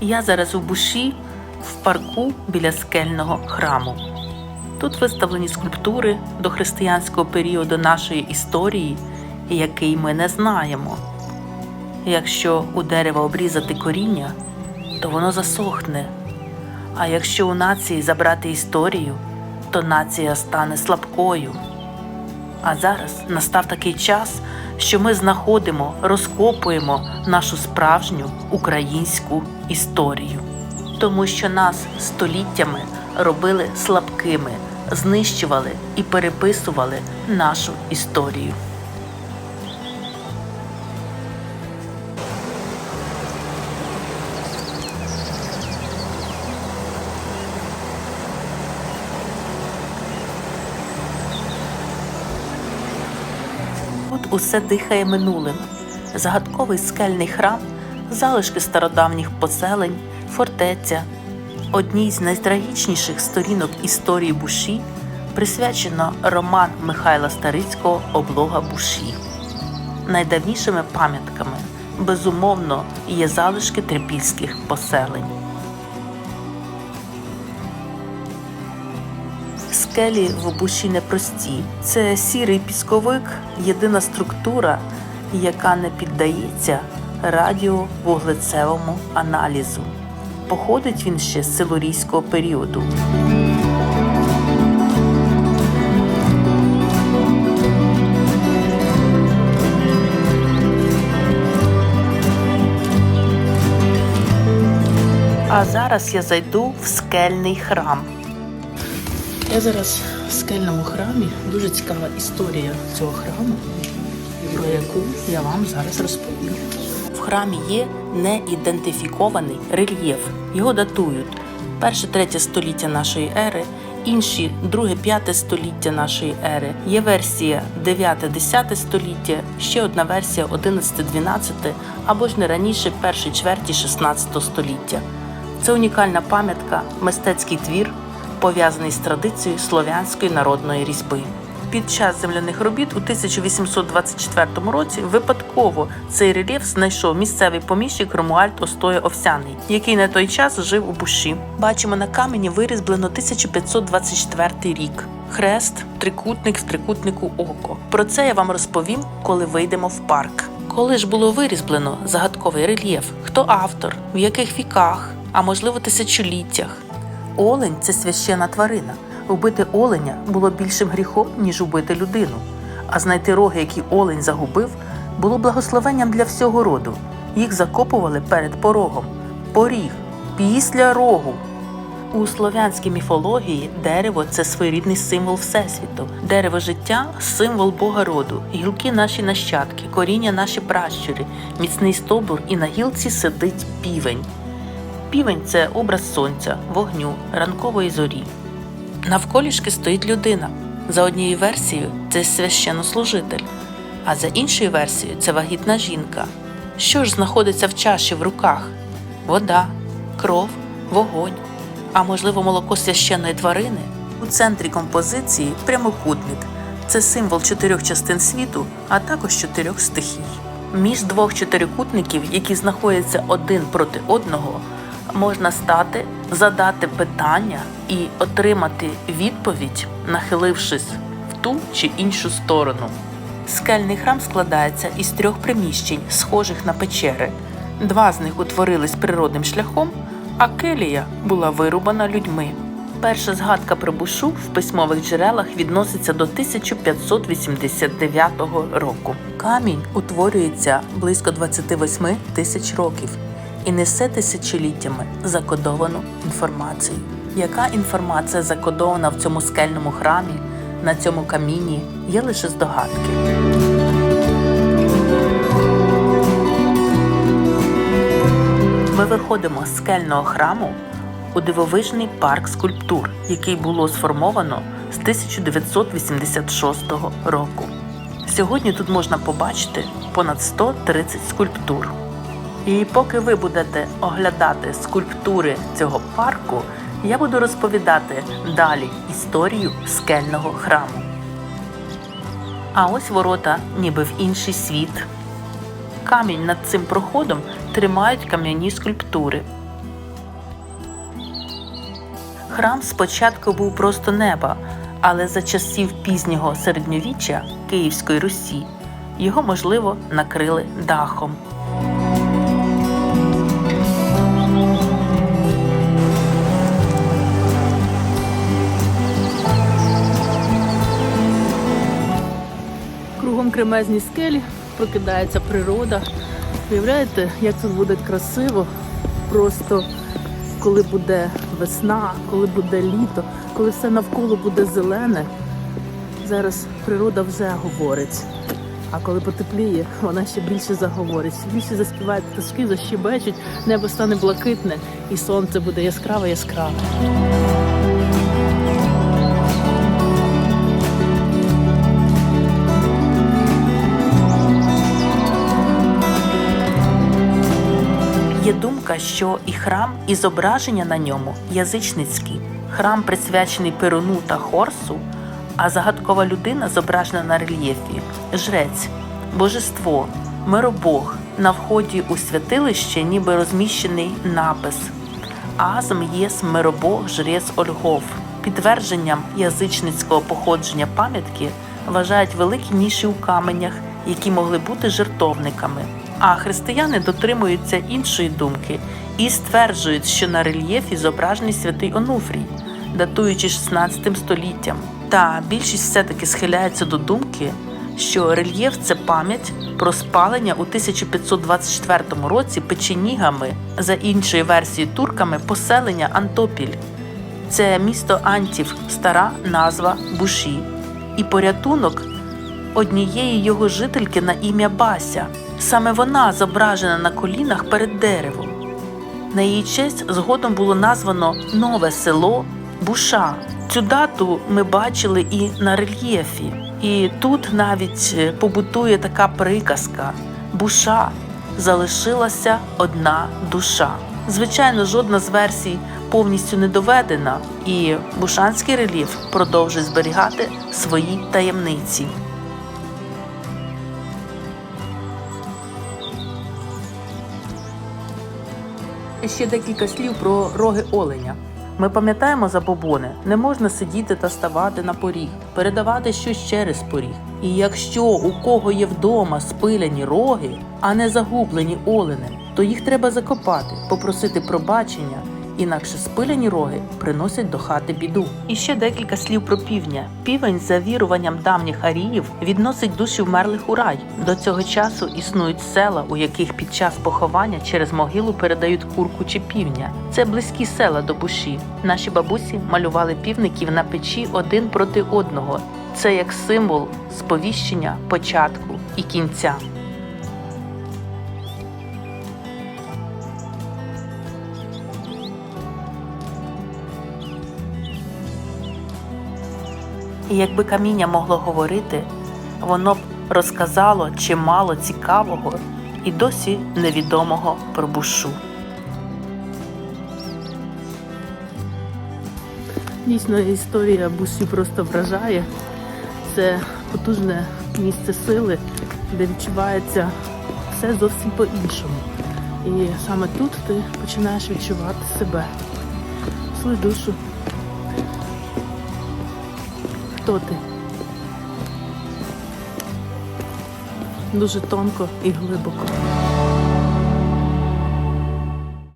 Я зараз у Буші в парку біля скельного храму. Тут виставлені скульптури до християнського періоду нашої історії, який ми не знаємо. Якщо у дерева обрізати коріння, то воно засохне. А якщо у нації забрати історію, то нація стане слабкою. А зараз настав такий час, що ми знаходимо, розкопуємо нашу справжню українську історію, тому що нас століттями робили слабкими, знищували і переписували нашу історію. Усе дихає минулим. Загадковий скельний храм, залишки стародавніх поселень, фортеця. Одній з найтрагічніших сторінок історії Буші присвячено роман Михайла Старицького Облога Буші. Найдавнішими пам'ятками, безумовно, є залишки трипільських поселень. Скелі в Буші непрості. Це сірий пісковик, єдина структура, яка не піддається радіовуглецевому аналізу. Походить він ще з силурійського періоду. А зараз я зайду в скельний храм. Я зараз в скельному храмі. Дуже цікава історія цього храму, про яку я вам зараз розповім. В храмі є неідентифікований рельєф. Його датують перше третє століття нашої ери, інші друге п'яте століття нашої ери. Є версія 9-10 століття, ще одна версія 11-12 або ж не раніше першої чверті 16 століття. Це унікальна пам'ятка, мистецький твір, пов'язаний з традицією слов'янської народної різьби. Під час земляних робіт у 1824 році випадково цей рельєф знайшов місцевий поміщик Ромуальд Остоя Овсяний, який на той час жив у Буші. Бачимо на камені вирізблено 1524 рік. Хрест, трикутник в трикутнику око. Про це я вам розповім, коли вийдемо в парк. Коли ж було вирізблено загадковий рельєф? Хто автор, в яких віках, а можливо тисячоліттях? Олень це священа тварина. Вбити оленя було більшим гріхом, ніж убити людину. А знайти роги, які олень загубив, було благословенням для всього роду. Їх закопували перед порогом. Поріг після рогу. У слов'янській міфології дерево це своєрідний символ Всесвіту. Дерево життя символ Бога роду, гілки наші нащадки, коріння наші пращури, міцний стовбур і на гілці сидить півень. Півень це образ сонця, вогню, ранкової зорі. Навколішки стоїть людина. За однією версією, це священнослужитель, а за іншою версією, це вагітна жінка. Що ж знаходиться в чаші в руках? Вода, кров, вогонь, а можливо, молоко священної тварини? У центрі композиції прямокутник. Це символ чотирьох частин світу, а також чотирьох стихій. Між двох чотирикутників, які знаходяться один проти одного, можна стати, задати питання і отримати відповідь, нахилившись в ту чи іншу сторону. Скельний храм складається із трьох приміщень, схожих на печери. Два з них утворились природним шляхом, а келія була вирубана людьми. Перша згадка про бушу в письмових джерелах відноситься до 1589 року. Камінь утворюється близько 28 тисяч років і несе тисячоліттями закодовану інформацію. Яка інформація закодована в цьому скельному храмі, на цьому каміні, є лише здогадки. Ми виходимо з скельного храму у дивовижний парк скульптур, який було сформовано з 1986 року. Сьогодні тут можна побачити понад 130 скульптур. І поки ви будете оглядати скульптури цього парку, я буду розповідати далі історію скельного храму. А ось ворота, ніби в інший світ. Камінь над цим проходом тримають кам'яні скульптури. Храм спочатку був просто неба, але за часів пізнього середньовіччя Київської Русі його, можливо, накрили дахом. Кремезні скелі прокидається природа. Уявляєте, як тут буде красиво, просто коли буде весна, коли буде літо, коли все навколо буде зелене. Зараз природа вже говорить. А коли потепліє, вона ще більше заговорить, більше заспівають пташки, защебечуть, небо стане блакитне, і сонце буде яскраве яскраве. Думка, що і храм, і зображення на ньому язичницькі. Храм присвячений Перуну та Хорсу, а загадкова людина зображена на рельєфі жрець, божество, миробог. На вході у святилище ніби розміщений напис Азм єс миробог жрець Ольгов. Підтвердженням язичницького походження пам'ятки вважають великі ніші у каменях, які могли бути жертовниками. А християни дотримуються іншої думки і стверджують, що на рельєфі зображений святий Онуфрій, датуючи 16 століттям. Та більшість все-таки схиляється до думки, що рельєф це пам'ять про спалення у 1524 році печенігами, за іншою версією турками, поселення Антопіль. Це місто Антів, стара назва Буші, і порятунок однієї його жительки на ім'я Бася. Саме вона зображена на колінах перед деревом. На її честь згодом було названо нове село Буша. Цю дату ми бачили і на рельєфі. І тут навіть е, побутує така приказка: Буша залишилася одна душа. Звичайно, жодна з версій повністю не доведена, і бушанський рельєф продовжує зберігати свої таємниці. Ще декілька слів про роги оленя. Ми пам'ятаємо забобони, не можна сидіти та ставати на поріг, передавати щось через поріг. І якщо у кого є вдома спиляні роги, а не загублені оленем, то їх треба закопати, попросити пробачення, інакше спиляні роги приносять до хати біду. І ще декілька слів про півня. Півень, за віруванням давніх аріїв, відносить душі вмерлих у рай. До цього часу існують села, у яких під час поховання через могилу передають курку чи півня. Це близькі села до буші. Наші бабусі малювали півників на печі один проти одного. Це як символ сповіщення початку і кінця. І якби каміння могло говорити, воно б розказало чимало цікавого і досі невідомого про бушу. Дійсно, історія бусі просто вражає. Це потужне місце сили, де відчувається все зовсім по-іншому. І саме тут ти починаєш відчувати себе, свою душу. Хто ти? Дуже тонко і глибоко.